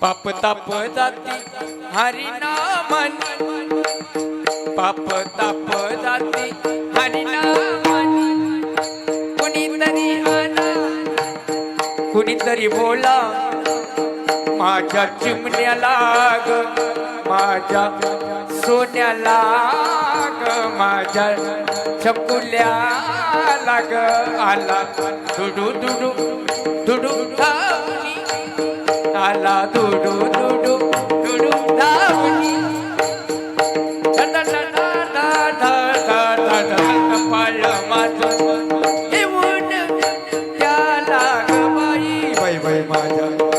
पाप ताप जाती. हरिनामानी. पाप ताप जाती. हरिनामन. कुणीतरी आला कुणीतरी बोला. माझ्या चिमण्याला ग माझ्या सोन्याला ग माझ्या छकुल्याला लाग. आला दुडू दुडू दुडू झाला दुडू दुडू दुडू धावणी कपाल माझं. येऊन त्याला गबाई. बाई बाई माझ्या